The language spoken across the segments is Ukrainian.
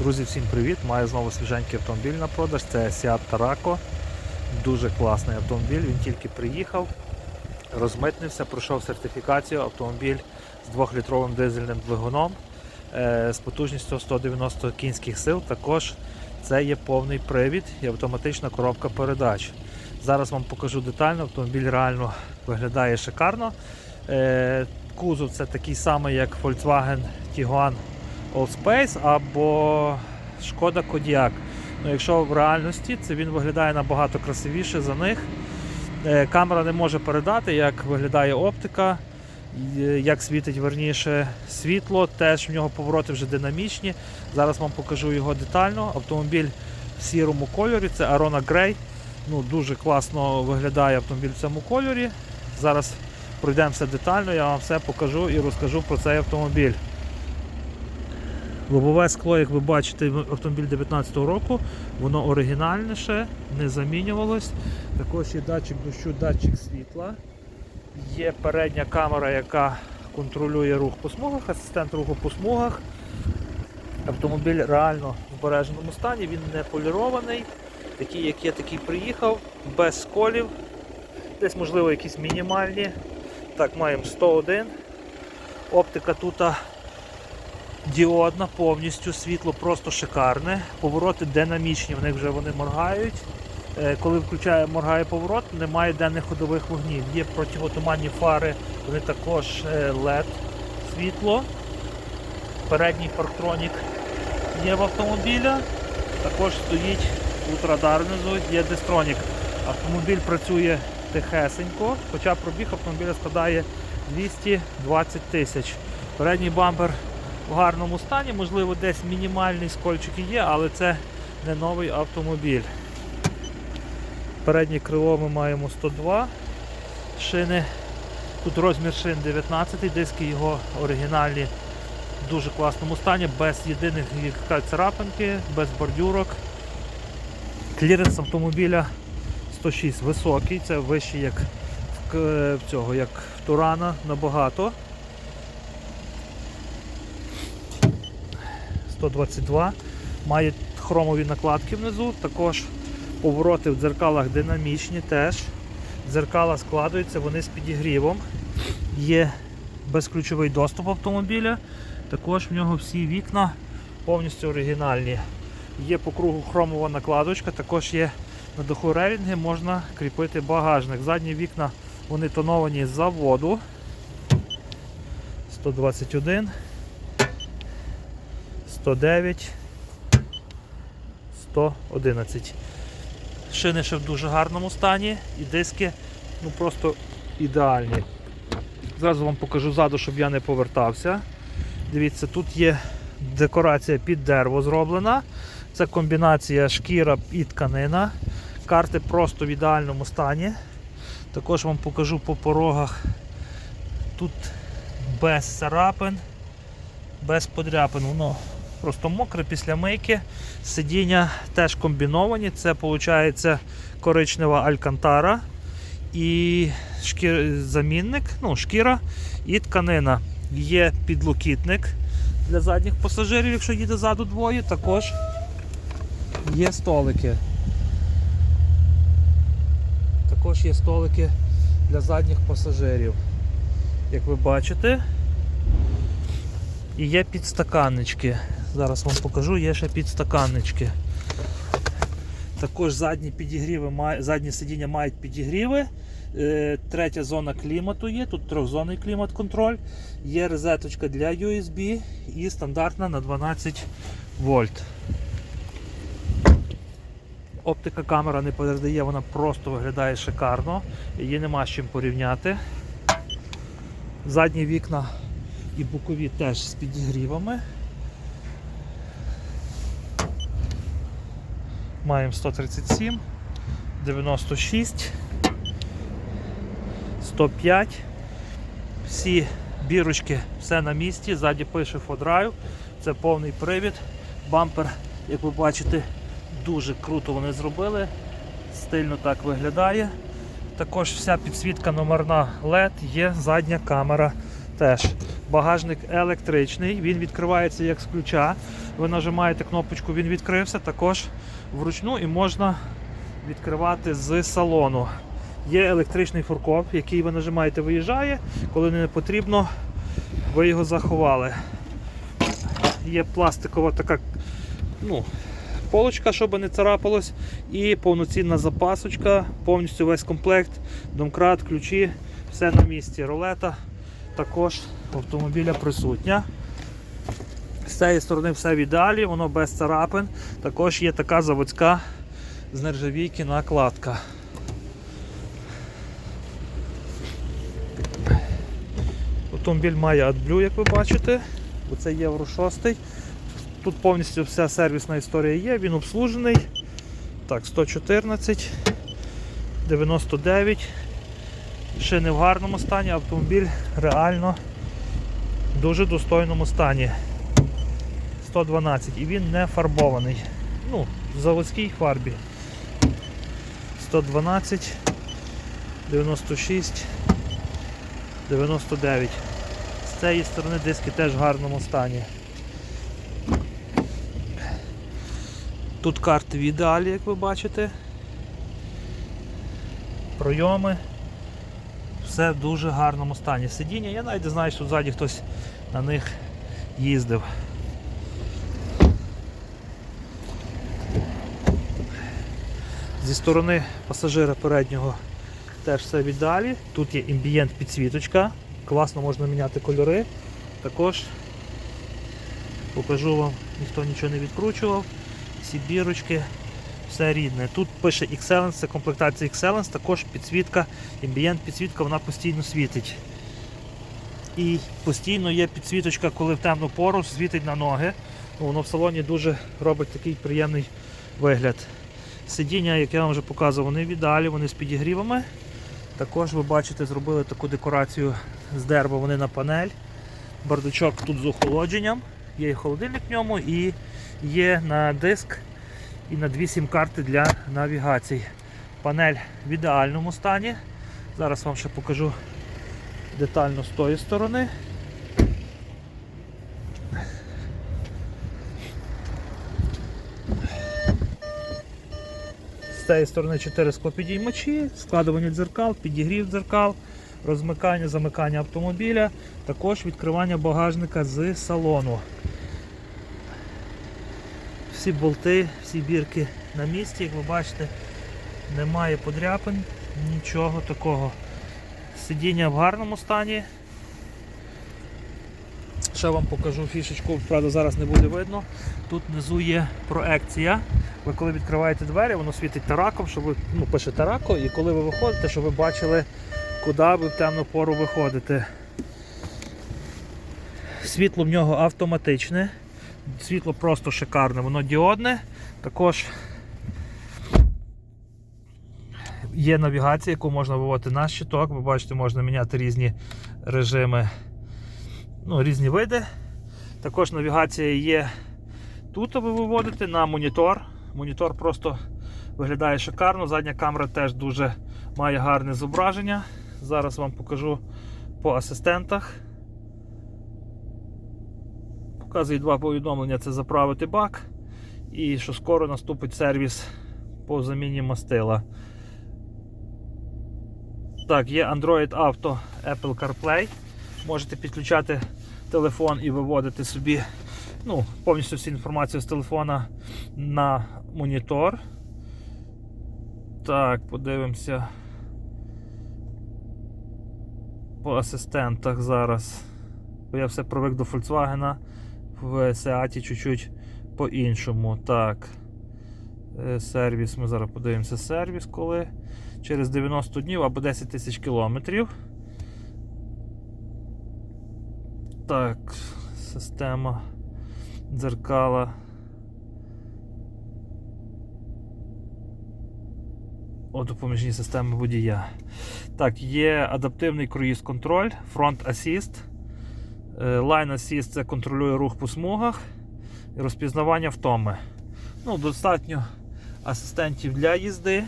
Друзі, всім привіт! Маю знову свіженький автомобіль на продаж. Це Seat Tarako. Дуже класний автомобіль. Він тільки приїхав, розмитнився, пройшов сертифікацію. Автомобіль з 2-літровим дизельним двигуном е, з потужністю 190 кінських сил. Також це є повний привід і автоматична коробка передач. Зараз вам покажу детально. Автомобіль реально виглядає шикарно. Е, Кузов це такий самий, як Volkswagen Tiguan All Space або Шкода Kodiaq. Ну, якщо в реальності це він виглядає набагато красивіше за них. Е, Камера не може передати, як виглядає оптика, е, як світить верніше світло. Теж в нього повороти вже динамічні. Зараз вам покажу його детально. Автомобіль в сірому кольорі, це Arona Grey. Ну, Дуже класно виглядає автомобіль в цьому кольорі. Зараз пройдемося детально, я вам все покажу і розкажу про цей автомобіль. Лобове скло, як ви бачите, автомобіль 2019 року, воно оригінальніше, не замінювалось. Також є датчик дощу, датчик світла. Є передня камера, яка контролює рух по смугах, асистент руху по смугах. Автомобіль реально в збереженому стані, він не полірований. Такий, як я такий приїхав, без сколів. Десь, можливо, якісь мінімальні. Так, маємо 101. Оптика тут діодна, повністю світло просто шикарне. Повороти динамічні, в них вже вони моргають. Е, Коли включає моргає поворот, немає денних ходових вогнів. Є противотуманні фари, вони також е, LED світло. Передній парктронік є в автомобіля. Також стоїть ултрадар внизу, є дистронік. Автомобіль працює тихесенько, хоча пробіг автомобіля складає 220 тисяч. Передній бампер в гарному стані, можливо, десь мінімальний скольчики є, але це не новий автомобіль. Переднє крило ми маємо 102 шини. Тут розмір шин 19, диски його оригінальні в дуже класному стані, без єдиних царапинки, без бордюрок. Кліренс автомобіля 106 високий, це вищий як цього, як в Турана набагато. 122. Має хромові накладки внизу, також повороти в дзеркалах динамічні теж. Дзеркала складуються, вони з підігрівом. Є безключовий доступ автомобіля. Також в нього всі вікна повністю оригінальні. Є по кругу хромова накладочка, також є на даху релінги, можна кріпити багажник. Задні вікна вони тоновані з заводу. 121. 109, 111. Шини ще в дуже гарному стані і диски ну просто ідеальні. Зразу вам покажу ззаду, щоб я не повертався. Дивіться, тут є декорація під дерево зроблена. Це комбінація шкіра і тканина. Карти просто в ідеальному стані. Також вам покажу по порогах. Тут без царапин, без подряпин. Воно просто мокре після мийки. Сидіння теж комбіновані. Це виходить коричнева алькантара і шкір... замінник, ну, шкіра і тканина. Є підлокітник для задніх пасажирів, якщо їде ззаду двоє, також є столики. Також є столики для задніх пасажирів. Як ви бачите, і є підстаканнички. Зараз вам покажу, є ще підстаканнички. Також задні підігріви, задні сидіння мають підігріви. Е, Третя зона клімату є, тут трьохзонний клімат-контроль. Є розеточка для USB і стандартна на 12 вольт. Оптика камера не передає, вона просто виглядає шикарно. Її нема з чим порівняти. Задні вікна і бокові теж з підігрівами. Маємо 137, 96, 105. Всі бірочки, все на місці. Ззаді пише FODRIVE. Це повний привід. Бампер, як ви бачите, дуже круто вони зробили. Стильно так виглядає. Також вся підсвітка номерна LED, є задня камера теж. Багажник електричний, він відкривається як з ключа. Ви нажимаєте кнопочку, він відкрився, також вручну і можна відкривати з салону. Є електричний фуркоп, який ви нажимаєте, виїжджає. Коли не потрібно, ви його заховали. Є пластикова така ну, полочка, щоб не царапалось, і повноцінна запасочка, повністю весь комплект, домкрат, ключі, все на місці. Рулета також автомобіля присутня. З цієї сторони все в ідеалі, воно без царапин. Також є така заводська з нержавійки накладка. Автомобіль має AdBlue, як ви бачите, бо це Євро 6. Тут повністю вся сервісна історія є, він обслужений. Так, 114, 99. Ще не в гарному стані, автомобіль реально в дуже достойному стані. 112 і він не фарбований. Ну, в заводській фарбі. 112, 96, 99. З цієї сторони диски теж в гарному стані. Тут карти в ідеалі, як ви бачите. Пройоми. Все в дуже гарному стані. Сидіння, я навіть знаю, що ззаді хтось на них їздив. Зі сторони пасажира переднього теж все в ідеалі. Тут є імбієнт підсвіточка. Класно можна міняти кольори. Також покажу вам, ніхто нічого не відкручував. Всі бірочки, все рідне. Тут пише Excellence, це комплектація Excellence, також підсвітка, імбієнт підсвітка, вона постійно світить. І постійно є підсвіточка, коли в темну пору світить на ноги. Воно в салоні дуже робить такий приємний вигляд. Сидіння, як я вам вже показував, вони в ідеалі, вони з підігрівами. Також ви бачите, зробили таку декорацію з дерева, вони на панель. Бардачок тут з охолодженням, є і холодильник в ньому, і є на диск і на дві сім-карти для навігацій. Панель в ідеальному стані. Зараз вам ще покажу детально з тої сторони. Цієї сторони 4 склопідіймачі, складування дзеркал, підігрів дзеркал, розмикання, замикання автомобіля, також відкривання багажника з салону. Всі болти, всі бірки на місці, як ви бачите, немає подряпин, нічого такого. Сидіння в гарному стані. Ще вам покажу фішечку, правда зараз не буде видно. Тут внизу є проекція. Ви коли відкриваєте двері, воно світить тараком, щоб ви ну, пише тарако, і коли ви виходите, щоб ви бачили, куди ви в темну пору виходите. Світло в нього автоматичне, світло просто шикарне, воно діодне. Також є навігація, яку можна виводити на щиток. Ви бачите, можна міняти різні режими, ну, різні види. Також навігація є тут, ви виводите на монітор. Монітор просто виглядає шикарно. Задня камера теж дуже має гарне зображення. Зараз вам покажу по асистентах. Показує два повідомлення: це заправити бак. І що скоро наступить сервіс по заміні мастила. Так, є Android Auto Apple CarPlay. Можете підключати телефон і виводити собі ну, повністю всю інформацію з телефона на монітор. Так, подивимося по асистентах зараз. Бо я все привик до Volkswagen в Seat чуть-чуть по-іншому. Так. Е, Сервіс, ми зараз подивимося сервіс, коли. Через 90 днів або 10 тисяч кілометрів. Так, система дзеркала. О, допоміжні системи водія. Так, є адаптивний круїз контроль, Assist. Е, Line Assist це контролює рух по смугах і розпізнавання втоми. Ну, Достатньо асистентів для їзди.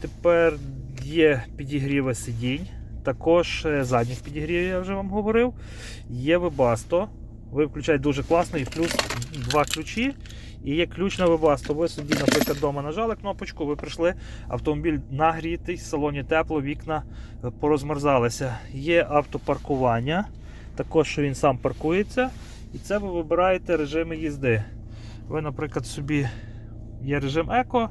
Тепер є підігріви сидінь, також е, задніх підігрівів, я вже вам говорив. Є Webasto. Ви включаєте дуже класно і плюс два ключі. І є ключ на вибасту. Ви собі, наприклад, вдома нажали кнопочку, ви прийшли, автомобіль нагрітий, в салоні тепло, вікна е, порозмерзалися. Є автопаркування, також що він сам паркується. І це ви вибираєте режими їзди. Ви, наприклад, собі є режим еко,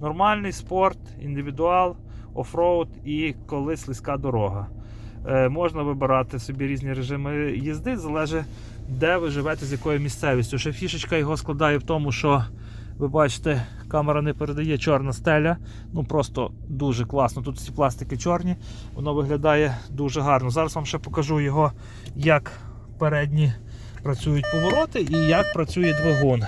нормальний спорт, індивідуал, офроуд і коли слизька дорога. Е, можна вибирати собі різні режими їзди, залежить, де ви живете, з якою місцевістю. Ще фішечка його складає в тому, що ви бачите, камера не передає чорна стеля. Ну просто дуже класно. Тут всі пластики чорні, воно виглядає дуже гарно. Зараз вам ще покажу його, як передні працюють повороти і як працює двигун.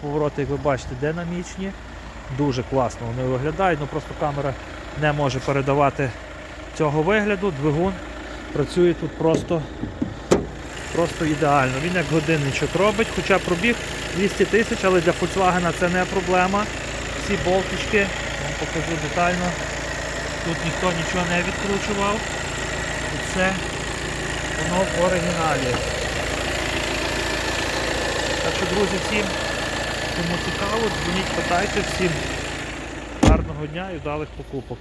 Повороти, як ви бачите, динамічні. Дуже класно вони виглядають, ну просто камера не може передавати цього вигляду. Двигун працює тут просто, просто ідеально. Він як годинничок робить, хоча пробіг 200 тисяч, але для Volkswagen це не проблема. Всі болтички, я вам покажу детально. Тут ніхто нічого не відкручував. І це воно в оригіналі. Так що, друзі, всім, кому цікаво, дзвоніть, питайте всім. Гарного дня і вдалих покупок.